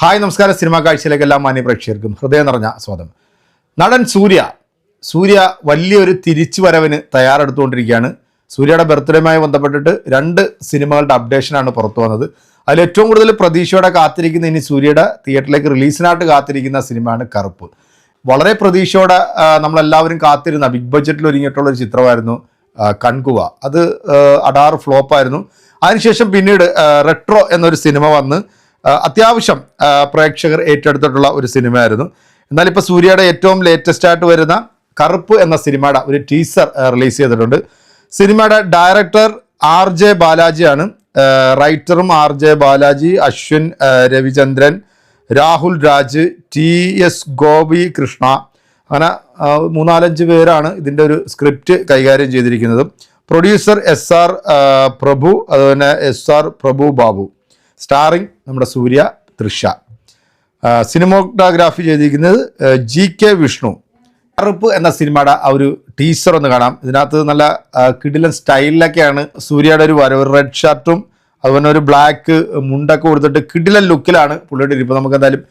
Hi നമസ്കാരം. Cinema കാഴ്ചയിലേക്ക് എല്ലാ മാന്യ പ്രേക്ഷകർക്കും ഹൃദയം നിറഞ്ഞ സ്വാഗതം. നടൻ സൂര്യ സൂര്യ വലിയൊരു തിരിച്ചു വരവിന് തയ്യാറെടുത്തുകൊണ്ടിരിക്കുകയാണ്. സൂര്യയുടെ ബർത്ത്ഡേയുമായി ബന്ധപ്പെട്ടിട്ട് രണ്ട് സിനിമകളുടെ അപ്ഡേഷനാണ് പുറത്തു വന്നത്. അതിൽ ഏറ്റവും കൂടുതൽ പ്രതീക്ഷയോടെ കാത്തിരിക്കുന്ന ഇനി സൂര്യയുടെ തിയേറ്ററിലേക്ക് റിലീസിനായിട്ട് കാത്തിരിക്കുന്ന സിനിമയാണ് കറുപ്പ്. വളരെ പ്രതീക്ഷയോടെ നമ്മളെല്ലാവരും കാത്തിരുന്ന ബിഗ് ബഡ്ജറ്റിൽ ഒരുങ്ങിയിട്ടുള്ള ഒരു ചിത്രമായിരുന്നു കൺകുവ. അത് അടാറ് ഫ്ലോപ്പായിരുന്നു. അതിനുശേഷം പിന്നീട് റെട്രോ എന്നൊരു സിനിമ വന്ന് അത്യാവശ്യം പ്രേക്ഷകർ ഏറ്റെടുത്തിട്ടുള്ള ഒരു സിനിമയായിരുന്നു. എന്നാൽ ഇപ്പോൾ സൂര്യയുടെ ഏറ്റവും ലേറ്റസ്റ്റ് ആയിട്ട് വരുന്ന കറുപ്പ് എന്ന സിനിമയുടെ ഒരു ടീസർ റിലീസ് ചെയ്തിട്ടുണ്ട്. സിനിമയുടെ ഡയറക്ടർ ആർ ജെ ബാലാജിയാണ്. റൈറ്ററും R J Balaji Ashwin Ravichandran Rahul Raj T S Gopi Krishna അങ്ങനെ മൂന്നാലഞ്ച് പേരാണ് ഇതിന്റെ ഒരു സ്ക്രിപ്റ്റ് കൈകാര്യം ചെയ്തിരിക്കുന്നത്. പ്രൊഡ്യൂസർ എസ് ആർ പ്രഭു അതുപോലെ S R Prabhu Babu starring നമ്മുടെ സൂര്യ തൃഷ. സിനിമോഗ്രാഫി ചെയ്തിരിക്കുന്നത് ജി കെ വിഷ്ണു അറുപ്പ് എന്ന സിനിമയുടെ ആ ഒരു ടീസർ ഒന്ന് കാണാം. ഇതിനകത്ത് നല്ല കിടിലൻ സ്റ്റൈലിലൊക്കെയാണ് സൂര്യയുടെ ഒരു വരവ്. റെഡ് ഷർട്ടും അതുപോലെ ഒരു ബ്ലാക്ക് മുണ്ടൊക്കെ കൊടുത്തിട്ട് കിടിലൻ ലുക്കിലാണ് പുള്ളിയുടെ ഇരിപ്പ്. നമുക്ക് എന്തായാലും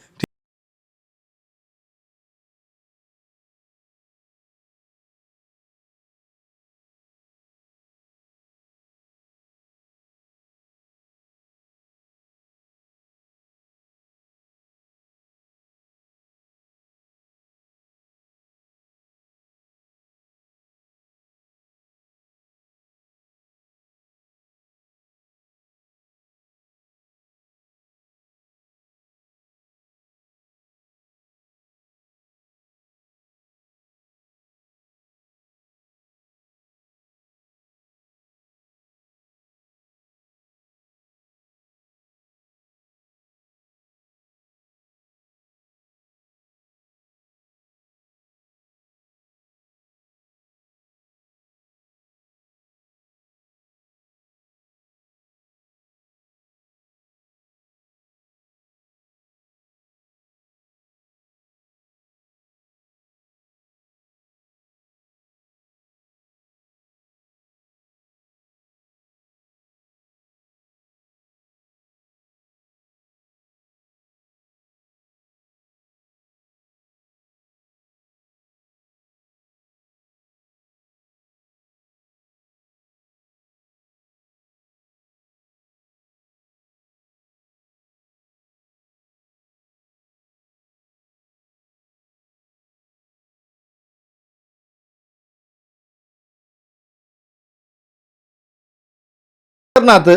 ടീസറിനകത്ത്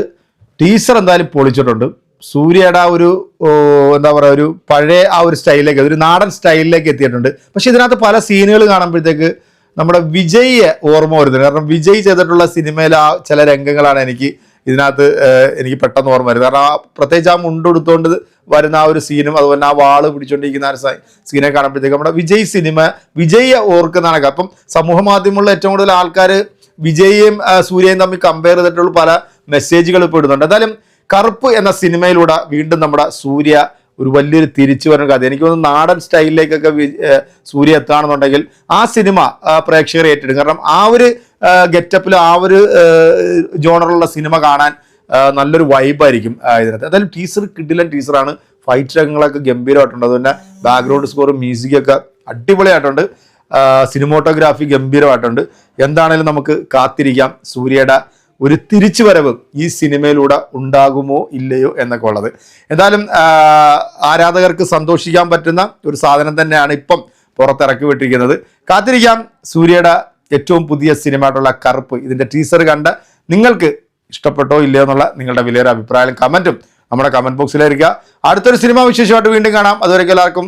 ടീസർ എന്തായാലും പൊളിച്ചിട്ടുണ്ട്. സൂര്യയുടെ ആ ഒരു എന്താ പറയുക ഒരു പഴയ ആ ഒരു സ്റ്റൈലിലേക്ക് ഒരു നാടൻ സ്റ്റൈലിലേക്ക് എത്തിയിട്ടുണ്ട്. പക്ഷെ ഇതിനകത്ത് പല സീനുകൾ കാണുമ്പോഴത്തേക്ക് നമ്മുടെ വിജയിയെ ഓർമ്മ വരുന്നത് കാരണം വിജയ് ചെയ്തിട്ടുള്ള സിനിമയിലെ ആ ചില രംഗങ്ങളാണ് എനിക്ക് ഇതിനകത്ത് എനിക്ക് പെട്ടെന്ന് ഓർമ്മ വരുന്നത്. കാരണം ആ പ്രത്യേകിച്ച് ആ മുണ്ടെടുത്തുകൊണ്ട് വരുന്ന ആ ഒരു സീനും അതുപോലെ ആ വാൾ പിടിച്ചുകൊണ്ടിരിക്കുന്ന ആ സീനെ കാണുമ്പോഴത്തേക്ക് നമ്മുടെ വിജയ് സിനിമ വിജയെ ഓർക്കുന്നതാണ്. അപ്പം സമൂഹ മാധ്യമങ്ങളിൽ ഏറ്റവും കൂടുതൽ ആൾക്കാർ വിജയും ആ, സൂര്യയും തമ്മിൽ കമ്പയർ ചെയ്തിട്ടുള്ള പല മെസ്സേജുകൾ ഇപ്പോൾ ഇടുന്നുണ്ട്. എന്തായാലും കറുപ്പ് എന്ന സിനിമയിലൂടെ വീണ്ടും നമ്മുടെ സൂര്യ ഒരു വലിയൊരു തിരിച്ചു വരുന്ന കഥ. എനിക്ക് തോന്നുന്നു നാടൻ സ്റ്റൈലിലേക്കൊക്കെ സൂര്യ എത്തുകയാണെന്നുണ്ടെങ്കിൽ ആ സിനിമ പ്രേക്ഷകർ ഏറ്റെടുക്കും. കാരണം ആ ഒരു ഗെറ്റപ്പിൽ ആ ഒരു ജോണറിലുള്ള സിനിമ കാണാൻ നല്ലൊരു വൈബായിരിക്കും ഇതിനകത്ത്. എന്തായാലും ടീസർ കിഡിലൻ ടീസറാണ് ഫൈറ്റ് രംഗങ്ങളൊക്കെ ഗംഭീരമായിട്ടുണ്ട്. അതുപോലെ ബാക്ക്ഗ്രൗണ്ട് സ്കോറും മ്യൂസിക്കൊക്കെ അടിപൊളിയായിട്ടുണ്ട്. സിനിമോട്ടോഗ്രാഫി ഗംഭീരമായിട്ടുണ്ട്. എന്താണേലും നമുക്ക് കാത്തിരിക്കാം. സൂര്യയുടെ ഒരു തിരിച്ചുവരവ് ഈ സിനിമയിലൂടെ ഉണ്ടാകുമോ ഇല്ലയോ എന്നൊക്കെ ഉള്ളത് എന്തായാലും ആരാധകർക്ക് സന്തോഷിക്കാൻ പറ്റുന്ന ഒരു സാധനം തന്നെയാണ് ഇപ്പം പുറത്തിറക്കി വിട്ടിരിക്കുന്നത്. കാത്തിരിക്കാം. സൂര്യയുടെ ഏറ്റവും പുതിയ സിനിമയായിട്ടുള്ള കറുപ്പ്. ഇതിന്റെ ടീസർ കണ്ട് നിങ്ങൾക്ക് ഇഷ്ടപ്പെട്ടോ ഇല്ലയോ എന്നുള്ള നിങ്ങളുടെ വിലയേറെ അഭിപ്രായം കമന്റും നമ്മുടെ കമന്റ് ബോക്സിലായിരിക്കുക അടുത്തൊരു സിനിമ വിശേഷമായിട്ട് വീണ്ടും കാണാം. അതുവരെ എല്ലാവർക്കും